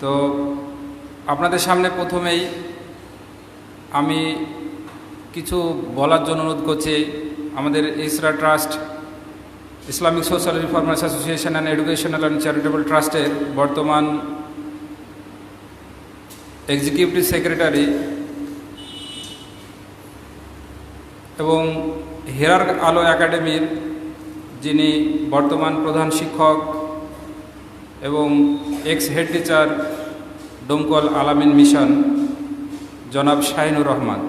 তো আপনাদের সামনে প্রথমেই আমি কিছু বলার জন্য অনুরোধ করছি আমাদের ISRA trust, Islamic social reformers association and educational and charitable ট্রাস্টের বর্তমান এক্সিকিউটিভ সেক্রেটারি এবং হেরার আলো একাডেমির যিনি বর্তমান প্রধান শিক্ষক এবং এক্স হেড টিচার ডোমকল আলামিন মিশন, জনাব শাহিনুর রহমান।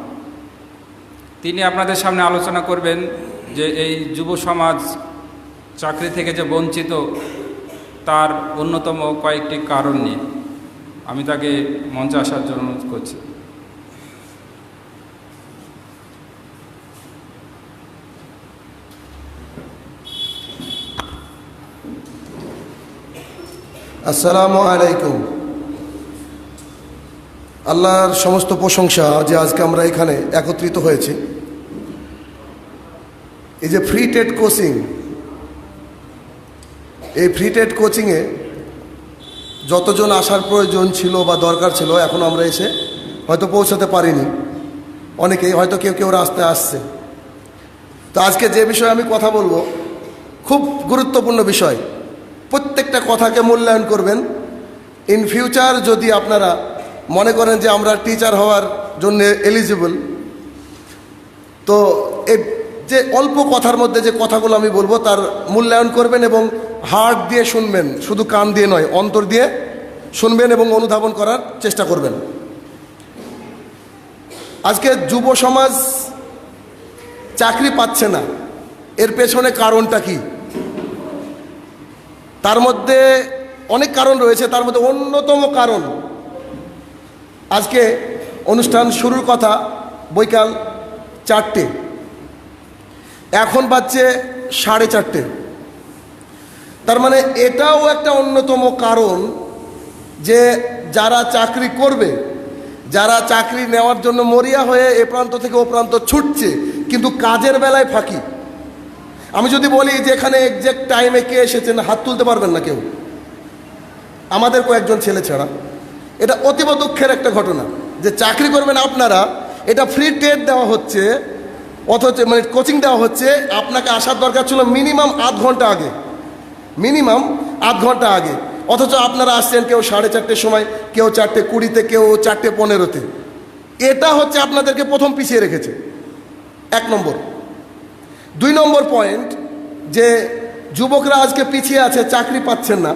তিনি আপনাদের সামনে আলোচনা করবেন যে এই যুব সমাজ চাকরি থেকে যে বঞ্চিত, তার অন্যতম কয়েকটি কারণ নিয়ে। আমি তাকে মঞ্চে আসার জন্য অনুরোধ করছি। আসসালামু আলাইকুম। আল্লাহর সমস্ত প্রশংসা যে আজকে আমরা এখানে একত্রিত হয়েছি। এই যে ফ্রি টেট কোচিং এই ফ্রি টেট কোচিংয়ে যতজন আসার প্রয়োজন ছিল বা দরকার ছিল, এখন আমরা এসে হয়তো পৌঁছাতে পারিনি। অনেকেই হয়তো কেউ কেউ রাস্তায় আসছে। তো আজকে যে বিষয়ে আমি কথা বলব, খুব গুরুত্বপূর্ণ বিষয়। প্রত্যেকটা কথাকে মূল্যায়ন করবেন। ইন ফিউচার যদি আপনারা মনে করেন যে আমরা টিচার হওয়ার জন্য এলিজিবল তো এই যে অল্প কথার মধ্যে যে কথাগুলো আমি বলব, তার মূল্যায়ন করবেন এবং হার্ট দিয়ে শুনবেন। শুধু কান দিয়ে নয়, অন্তর দিয়ে শুনবেন এবং অনুধাবন করার চেষ্টা করবেন। আজকে যুব সমাজ চাকরি পাচ্ছে না। এর পেছনে কারণটা কি? তার মধ্যে অনেক কারণ রয়েছে, তার মধ্যে অন্যতম কারণ আজকে অনুষ্ঠান শুরুর কথা বৈকাল চারটে। এখন বাজছে সাড়ে চারটে। তার মানে এটাও একটা অন্যতম কারণ যে যারা চাকরি করবে, যারা চাকরি নেওয়ার জন্য মরিয়া হয়ে এ প্রান্ত থেকে ও প্রান্ত ছুটছে, কিন্তু কাজের বেলায় ফাঁকি। আমি যদি বলি যে এখানে এক্সাক্ট টাইমে কে এসেছেন, হাত তুলতে পারবেন না কেউ। আমাদের কয়েকজন ছেলে ছাড়া। এটা অতীব দুঃখের একটা ঘটনা যে চাকরি করবেন আপনারা, এটা ফ্রি টেট দেওয়া হচ্ছে, অথচ মানে কোচিং দেওয়া হচ্ছে, আপনাকে আসার দরকার ছিল মিনিমাম আধ ঘণ্টা আগে। মিনিমাম আধ ঘণ্টা আগে। অথচ আপনারা আসছেন কেউ সাড়ে চারটের সময়, কেউ চারটে কুড়িতে, কেউ চারটে পনেরোতে। এটা হচ্ছে আপনাদেরকে প্রথম পিছিয়ে রেখেছে। এক নম্বর। দুই নম্বর পয়েন্ট যে যুবকরা আজকে পিছিয়ে আছে, চাকরি পাচ্ছেন না।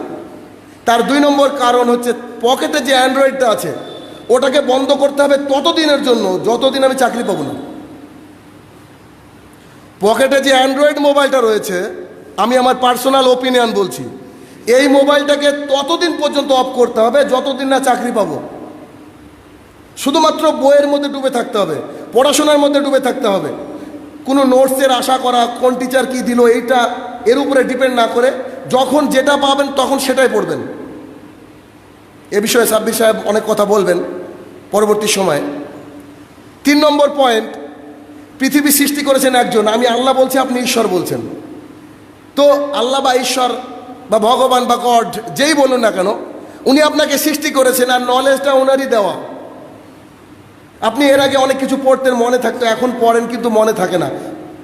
তার দুই নম্বর কারণ হচ্ছে পকেটে যে অ্যান্ড্রয়েডটা আছে, ওটাকে বন্ধ করতে হবে ততদিনের জন্য, যতদিন আমি চাকরি পাবো না। পকেটে যে অ্যান্ড্রয়েড মোবাইলটা রয়েছে, আমি আমার পার্সোনাল ওপিনিয়ন বলছি, এই মোবাইলটাকে ততদিন পর্যন্ত অফ করতে হবে যতদিন না চাকরি পাবো। শুধুমাত্র বইয়ের মধ্যে ডুবে থাকতে হবে, পড়াশোনার মধ্যে ডুবে থাকতে হবে। কোনো নোটসের আশা করা, কোন টিচার কি দিল, এইটা এর উপরে ডিপেন্ড না করে, যখন যেটা পাবেন তখন সেটাই পড়বেন। এ বিষয়ে সাব্বির সাহেব অনেক কথা বলবেন পরবর্তী সময়ে। তিন নম্বর পয়েন্ট পৃথিবী সৃষ্টি করেছেন একজন। আমি আল্লাহ বলছি, আপনি ঈশ্বর বলছেন। তো আল্লাহ বা ঈশ্বর বা ভগবান বা গড যেই বলুন না কেন, উনি আপনাকে সৃষ্টি করেছেন আর নলেজটা ওনারই দেওয়া। আপনি এর আগে অনেক কিছু পড়তেন, মনে থাকতো, এখন পড়েন কিন্তু মনে থাকে না।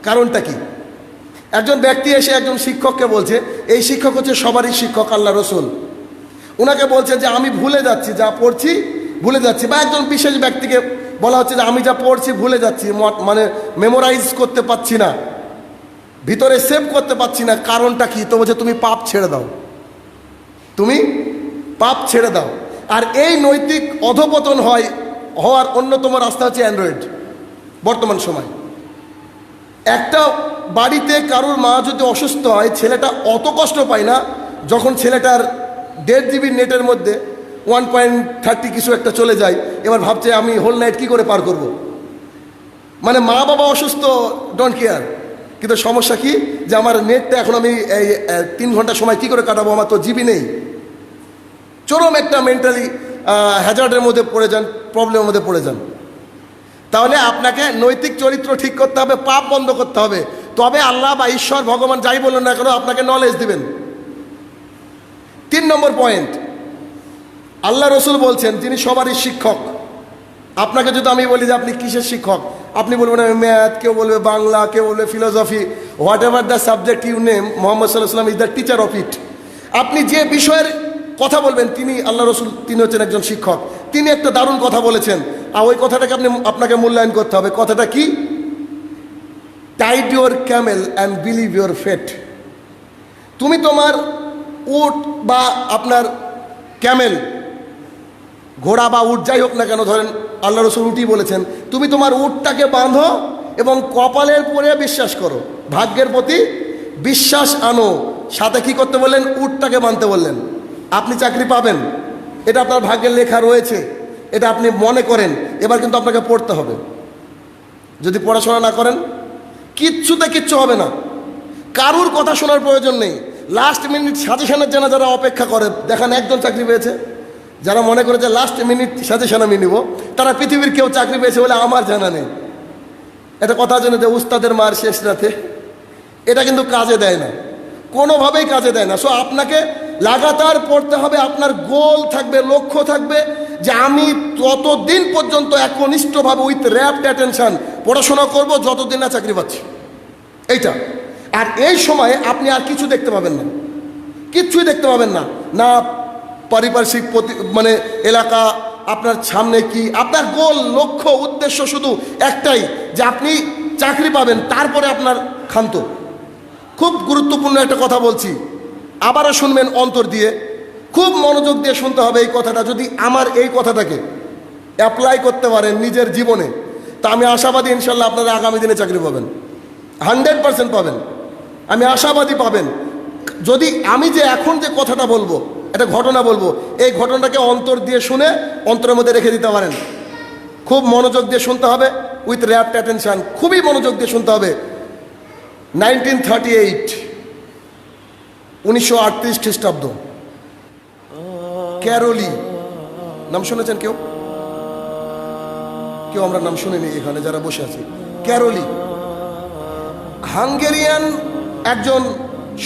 কারণটা কি? একজন ব্যক্তি এসে একজন শিক্ষককে বলছে, এই শিক্ষক হচ্ছে সবারই শিক্ষক, আল্লাহ রসুল। ওনাকে বলছে যে আমি ভুলে যাচ্ছি যা পড়ছি, ভুলে যাচ্ছি। বা একজন বিশেষ ব্যক্তিকে বলা হচ্ছে যে আমি যা পড়ছি, ভুলে যাচ্ছি। মানে মেমোরাইজ করতে পারছি না। ভিতরে সেভ করতে পারছি না। কারণটা কি? তো বলছে, তুমি পাপ ছেড়ে দাও। তুমি পাপ ছেড়ে দাও। আর এই নৈতিক অধপতন হয়, হওয়ার অন্যতম রাস্তা হচ্ছে অ্যান্ড্রয়েড বর্তমান সময়। একটা বাড়িতে কারোর মা যদি অসুস্থ হয়, ছেলেটা অত কষ্ট পায় না, যখন ছেলেটার দেড় জিবি নেটের মধ্যে ওয়ান পয়েন্ট থার্টি কিছু একটা চলে যায়, এবার ভাবছে আমি হোল নাইট কী করে পার করব। মানে মা বাবা অসুস্থ ডোন্ট কেয়ার কিন্তু সমস্যা কি? যে আমার নেটটা এখন আমি এই তিন ঘণ্টা সময় কি করে কাটাবো? আমার তো জিবি নেই। চরম একটা মেন্টালি হ্যাজার্ডের মধ্যে পড়ে যান প্রবলেমের মধ্যে পড়ে যান। তাহলে আপনাকে নৈতিক চরিত্র ঠিক করতে হবে, পাপ বন্ধ করতে হবে। তবে আল্লাহ বা ঈশ্বর, ভগবান যাই বলুন না কেন, আপনাকে নলেজ দিবেন। তিন নম্বর পয়েন্ট আল্লাহ রসুল বলছেন তিনি সবারই শিক্ষক, আপনাকে যদি আমি বলি যে আপনি কিসের শিক্ষক, আপনি বলবেন আমি ম্যাথ কেউ বলবে বাংলা, কেউ বলবে philosophy whatever the subject you name Muhammad সাল্লাহ সাল্লাম is the teacher of it আপনি যে বিষয়ের কথা বলবেন, তিনি আল্লাহ রসুল, তিনি হচ্ছেন একজন শিক্ষক। তিনি একটা দারুণ কথা বলেছেন। আর ওই কথাটাকে আপনি আপনাকে মূল্যায়ন করতে হবে। কথাটা কি? Tied your camel and believe your fate তুমি তোমার উট বা আপনার ক্যামেল, ঘোড়া বা উট যাই হোক না কেন, ধরেন আল্লাহ রসুল উঠি বলেছেন, তুমি তোমার উটটাকে বাঁধো এবং কপালের পরে বিশ্বাস করো, ভাগ্যের প্রতি বিশ্বাস আনো। সাথে কি করতে বললেন? উটটাকে বাঁধতে বললেন। আপনি চাকরি পাবেন, এটা আপনার ভাগ্যের লেখা রয়েছে, এটা আপনি মনে করেন, এবার কিন্তু আপনাকে পড়তে হবে। যদি পড়াশোনা না করেন, কিচ্ছুতে কিচ্ছু হবে না। কারুর কথা শোনার প্রয়োজন নেই। লাস্ট মিনিট সাজেশনের জন্য যারা অপেক্ষা করে, দেখান একজন চাকরি পেয়েছে, যারা মনে করে যে লাস্ট মিনিট সাজেশন আমি নিব, তারা পৃথিবীর কেউ চাকরি পেয়েছে বলে আমার জানা নেই। এটা কথা জেনে যে উস্তাদের মার শেষ রাতে, এটা কিন্তু কাজে দেয় না। কোনোভাবেই কাজে দেয় না। সো আপনাকে লাগাতার পড়তে হবে, আপনার গোল থাকবে, লক্ষ্য থাকবে যে আমি ততদিন পর্যন্ত একনিষ্ঠভাবে উইথ র্যাপ্ট অ্যাটেনশন পড়াশোনা করব, যতদিন না চাকরি পাচ্ছি। এইটা। আর এই সময়ে আপনি আর কিছু দেখতে পাবেন না। কিচ্ছুই দেখতে পাবেন না। না পারিপার্শ্বিক প্রতি মানে এলাকা, আপনার সামনে কি, আপনার গোল, লক্ষ্য, উদ্দেশ্য শুধু একটাই, যে আপনি চাকরি পাবেন, তারপরে আপনার ক্ষান্ত। খুব গুরুত্বপূর্ণ একটা কথা বলছি। আবারও শুনবেন অন্তর দিয়ে। খুব মনোযোগ দিয়ে শুনতে হবে এই কথাটা। যদি আমার এই কথাটাকে অ্যাপ্লাই করতে পারেন নিজের জীবনে, তা আমি আশাবাদী ইনশাল্লাহ আপনারা আগামী দিনে চাকরি পাবেন। হান্ড্রেড পাবেন। আমি আশাবাদী পাবেন। যদি আমি যে এখন যে কথাটা বলব, একটা ঘটনা বলব, এই ঘটনাটাকে অন্তর দিয়ে শুনে অন্তরের মধ্যে রেখে দিতে পারেন। খুব মনোযোগ দিয়ে শুনতে হবে উইথ র্যাপ্ট অ্যাটেনশন খুবই মনোযোগ দিয়ে শুনতে হবে। নাইনটিন থার্টি এইট উনিশশো আটত্রিশ খ্রিস্টাব্দ। ক্যারোলি। নাম শুনেছেন কেউ? কেউ আমরা নাম শুনিনি এখানে, যারা বসে আছি। ক্যারোলি। হাঙ্গেরিয়ান একজন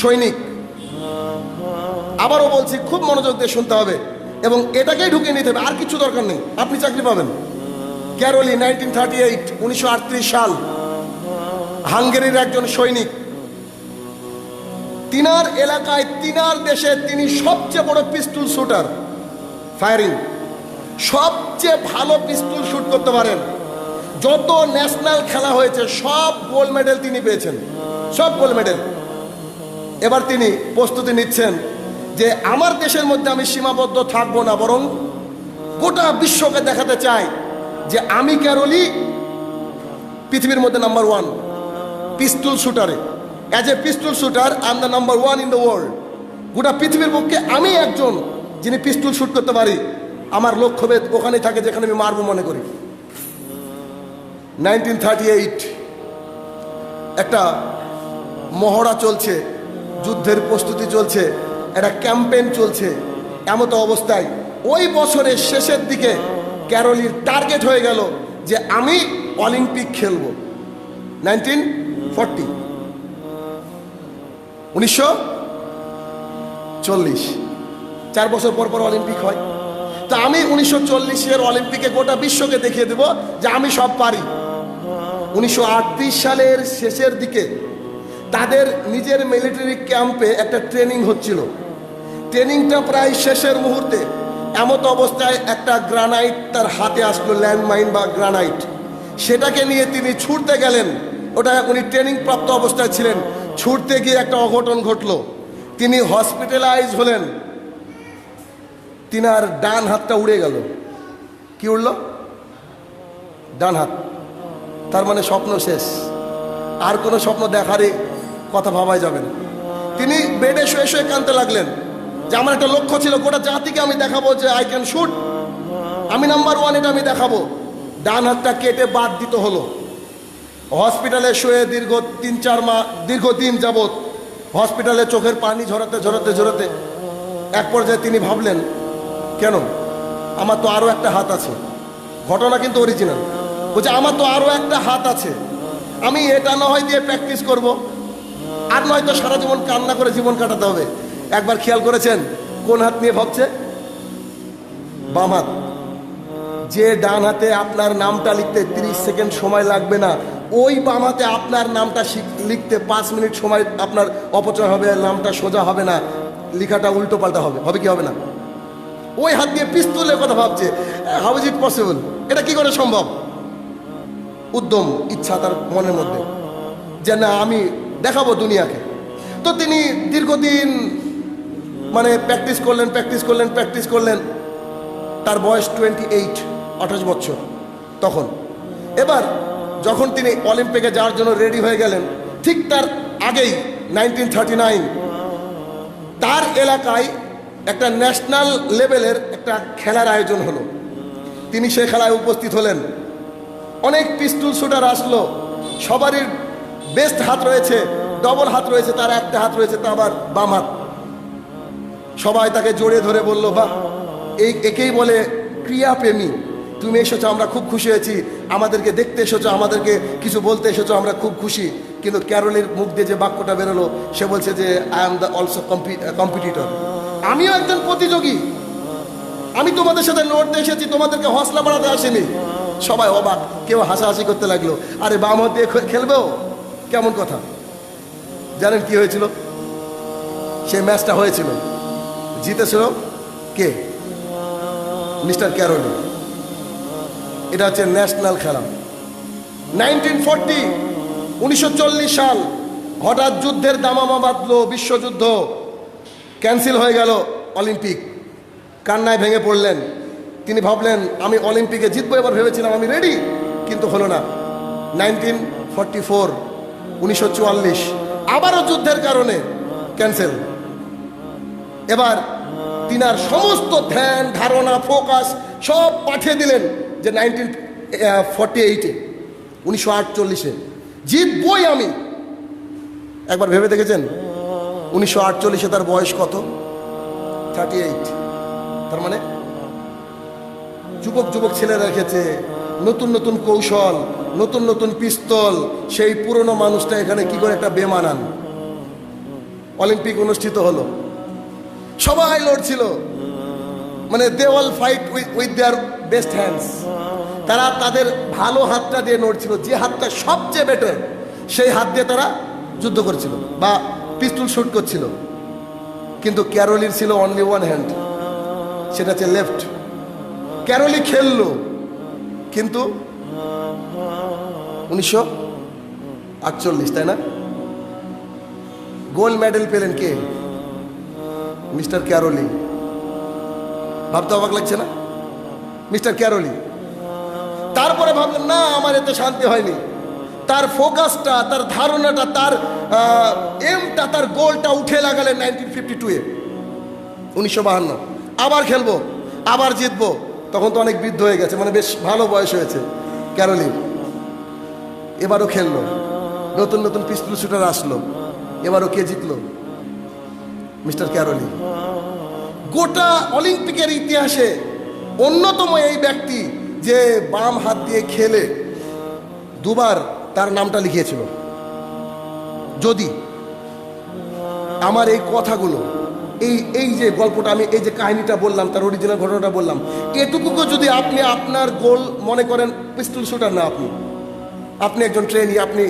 সৈনিক। আবারও বলছি, খুব মনোযোগ দিয়ে শুনতে হবে এবং এটাকেই ঢুকিয়ে নিতে হবে। আর কিছু দরকার নেই। আপনি চাকরি পাবেন। ক্যারোলি নাইনটিন থার্টি এইট উনিশশো সাল, হাঙ্গেরির একজন সৈনিক। তিনার এলাকায়, তিনার দেশে তিনি সবচেয়ে বড় পিস্তুল শুটার ফায়ারিং সবচেয়ে ভালো পিস্তুল শুট করতে পারেন। যত ন্যাশনাল খেলা হয়েছে, সব গোল্ড মেডেল তিনি পেয়েছেন। সব গোল্ড মেডেল এবার তিনি প্রস্তুতি নিচ্ছেন যে আমার দেশের মধ্যে আমি সীমাবদ্ধ থাকব না, বরং গোটা বিশ্বকে দেখাতে চাই যে আমি ক্যারলি পৃথিবীর মধ্যে number one pistol শুটারে as a pistol shooter I the number one in the world গোটা পৃথিবীর পক্ষে আমি একজন যিনি পিস্তুল শুট করতে পারি। আমার লক্ষ্যভেদ ওখানেই থাকে যেখানে আমি মারবো মনে করি। নাইনটিন থার্টি এইট একটা মহড়া চলছে, যুদ্ধের প্রস্তুতি চলছে, একটা ক্যাম্পেইন চলছে। এমত অবস্থায় ওই বছরের শেষের দিকে ক্যারলির টার্গেট হয়ে গেল যে আমি অলিম্পিক খেলব। Nineteen forty. উনিশশো চল্লিশ। চার বছর পর পর অলিম্পিক হয়। তা আমি উনিশশো চল্লিশের অলিম্পিকে গোটা বিশ্বকে দেখিয়ে দেব যে আমি সব পারি। উনিশশো আটত্রিশ সালের শেষের দিকে তাদের নিজের মিলিটারি ক্যাম্পে একটা ট্রেনিং হচ্ছিল। ট্রেনিংটা প্রায় শেষের মুহূর্তে এমত অবস্থায় একটা গ্রানাইট তার হাতে আসলো ল্যান্ডমাইন বা গ্রানাইট সেটাকে নিয়ে তিনি ছুটতে গেলেন। ওটা উনি ট্রেনিং প্রাপ্ত অবস্থায় ছিলেন। ছুটতে গিয়ে একটা অঘটন ঘটলো। তিনি হসপিটালাইজ হলেন। তিনার ডান হাতটা উড়ে গেল। কি উড়ল? ডান হাত। তার মানে স্বপ্ন শেষ। আর কোনো স্বপ্ন দেখারই কথা ভাবাই যাবে না। তিনি বেডে শুয়ে শুয়ে কানতে লাগলেন। যে আমার একটা লক্ষ্য ছিল, গোটা জাতিকে আমি দেখাবো যে আই ক্যান শুট আমি নাম্বার ওয়ান এটা আমি দেখাবো। ডান হাতটা কেটে বাদ দিতে হলো। হসপিটালে শুয়ে দীর্ঘ তিন, চার মা দীর্ঘদিন যাবৎ হসপিটালে চোখের পানি ঝরাতে ঝরাতে ঝরাতে এক পর্যায়ে তিনি ভাবলেন, কেন? আমার তো আরও একটা হাত আছে। ঘটনা কিন্তু অরিজিনাল বলছে, আমার তো আরও একটা হাত আছে। আমি এটা না হয় দিয়ে প্র্যাকটিস করব। আর নয়তো সারা জীবন কান্না করে জীবন কাটাতে হবে। একবার খেয়াল করেছেন? কোন হাত নিয়ে ভাবছে? বাম হাত। যে ডান হাতে আপনার নামটা লিখতে 30 সেকেন্ড সময় লাগবে না, ওই বাম হাতে আপনার নামটা লিখতে পাঁচ মিনিট সময় আপনার অপচয় হবে, নামটা সোজা হবে না, লেখাটা উল্টো পাল্টা হবে। হবে কি হবে না? ওই হাত দিয়ে পিস্তলের কথা ভাবছে। হাউ ইজ ইট পসিবল এটা কি করে সম্ভব? উদ্যম, ইচ্ছা তার মনের মধ্যে। যে না, আমি দেখাবো দুনিয়াকে। তো তিনি দীর্ঘদিন মানে প্র্যাকটিস করলেন প্র্যাকটিস করলেন প্র্যাকটিস করলেন। তার বয়স টোয়েন্টি এইট আঠাশ বছর তখন। এবার যখন তিনি অলিম্পিকে যাওয়ার জন্য রেডি হয়ে গেলেন, ঠিক তার আগেই নাইনটিন থার্টি নাইন তার এলাকায় একটা ন্যাশনাল লেভেলের একটা খেলার আয়োজন হলো। তিনি সে খেলায় উপস্থিত হলেন। অনেক পিস্টুল শুটার আসলো। সবারই বেস্ট হাত রয়েছে ডবল হাত রয়েছে, তার একটা হাত রয়েছে, তা আবার বাম হাত। সবাই তাকে জোরে ধরে বলল বা এই একেই বলে ক্রিয়াপ্রেমী তুমি এসেছ, আমরা খুব খুশি হয়েছি। আমাদেরকে দেখতে এসেছ, আমাদেরকে কিছু বলতে এসেছ, আমরা খুব খুশি। কিন্তু ক্যারলের মুখ দিয়ে যে বাক্যটা বেরোলো, সে বলছে যে I am the also competitor আমিও একজন প্রতিযোগী। আমি তোমাদের সাথে লড়তে এসেছি, তোমাদেরকে হসলা বাড়াতে আসেনি। সবাই অবাক, কেউ হাসাহাসি করতে লাগল। আরে বাম হাত দিয়ে খেলবেও কেমন কথা? জানেন কি হয়েছিল? সেই ম্যাচটা হয়েছিল। জিতেছিল কে? মিস্টার ক্যারোলি। এটা হচ্ছে ন্যাশনাল খেলা। নাইনটিন ফোরটি, উনিশশো চল্লিশ সাল হঠাৎ যুদ্ধের দামামা বাঁধলো বিশ্বযুদ্ধ। ক্যান্সেল হয়ে গেল অলিম্পিক। কান্নায় ভেঙে পড়লেন। তিনি ভাবলেন, আমি অলিম্পিকে জিতবো, এবার ভেবেছিলাম আমি রেডি, কিন্তু হলো না। নাইনটিন ফর্টি ফোর উনিশশো চুয়াল্লিশ। আবারও যুদ্ধের কারণে ক্যান্সেল। এবার তিনার সমস্ত ধ্যান, ধারণা, ফোকাস সব পাঠিয়ে দিলেন যে নাইনটিন ফর্টি এইটে, উনিশশো আটচল্লিশে। জিতবই আমি। একবার ভেবে দেখেছেন? উনিশশো আটচল্লিশে তার বয়স কত? Thirty eight. তার মানে যুবক যুবক ছেলেরা রেখেছে নতুন নতুন কৌশল, নতুন নতুন পিস্তল, সেই পুরনো মানুষটা এখানে কি করে একটা বেমানান? অলিম্পিক অনুষ্ঠিত হলো। সবাই লড়ছিল। মানে they all fight with their best hands তারা তাদের ভালো হাতটা দিয়ে নড়ছিল। যে হাতটা সবচেয়ে বেটার সেই হাত দিয়ে তারা যুদ্ধ করছিল বা পিস্তুল শুট করছিল। কিন্তু ক্যারোলির ছিল অনলি ওয়ান হ্যান্ড সেটা হচ্ছে লেফট ক্যারোলি খেললো। কিন্তু উনিশশো আটচল্লিশ, তাই না? গোল্ড মেডেল পেলেন কে? মিস্টার ক্যারোলি। ভাবতে অবাক লাগছে না? Mister Karoly. তারপরে ভাবলেন, না, আমার এতে শান্তি হয়নি। তার ফোকাসটা, তার ধারণাটা, তার এমটা তার গোলটা উঠে লাগালেন নাইনটিন ফিফটি টুয়ে উনিশশো বাহান্ন। আবার খেলব, আবার জিতবো। তখন তো অনেক বৃদ্ধ হয়ে গেছে মানে বেশ ভালো বয়স হয়েছে, ক্যারোলিন। এবারও খেললো, নতুন নতুন পিস্তুল শুটার আসলো, এবারও কে জিতলো? Mister Karoly. গোটা অলিম্পিকের ইতিহাসে অন্যতম এই ব্যক্তি যে বাম হাত দিয়ে খেলে, দুবার তার নামটা লিখিয়েছিল। যদি আমার এই কথাগুলো এই এই যে গল্পটা আমি, এই যে কাহিনীটা বললাম, তার অরিজিনাল ঘটনাটা বললাম, এটুকুকে যদি আপনি আপনার গোল মনে করেন পিস্টল শুটার না আপনি। আপনি একজন ট্রেনি আপনি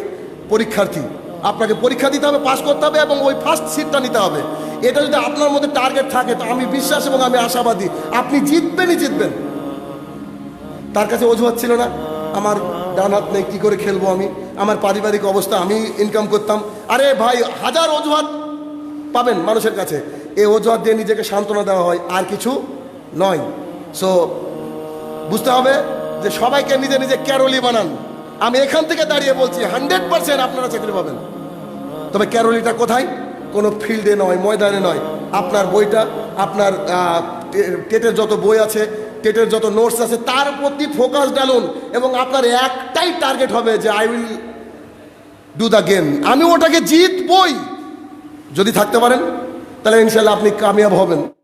পরীক্ষার্থী। আপনাকে পরীক্ষা দিতে হবে পাস করতে হবে এবং ওই ফার্স্ট সিটটা নিতে হবে। এটা যদি আপনার মধ্যে টার্গেট থাকে, তো আমি বিশ্বাস এবং আমি আশাবাদী, আপনি জিতবেনই জিতবেন। তার কাছে অজুহাত ছিল না। আমার ডান হাত নেই, কী করে খেলব আমি? আমার পারিবারিক অবস্থা, আমি ইনকাম করতাম। আরে ভাই, হাজার অজুহাত পাবেন মানুষের কাছে। এই অজুহাত দিয়ে নিজেকে সান্ত্বনা দেওয়া হয়, আর কিছু নয়। সো বুঝতে হবে যে সবাইকে নিজে নিজে ক্যারোলি বানান। আমি এখান থেকে দাঁড়িয়ে বলছি, হান্ড্রেড পার্সেন্ট আপনারা চাকরি পাবেন। তবে ক্যারোলিটা কোথায়? কোনো ফিল্ডে নয়, ময়দানে নয়। আপনার বইটা, আপনার টেটের যত বই আছে, টেটের যত নোটস আছে, তার প্রতি ফোকাস ডালুন এবং আপনার একটাই টার্গেট হবে যে I will do the game আমি ওটাকে জিতবই। যদি থাকতে পারেন। তাহলে ইনশাল্লাহ আপনি কামিয়াব হবেন।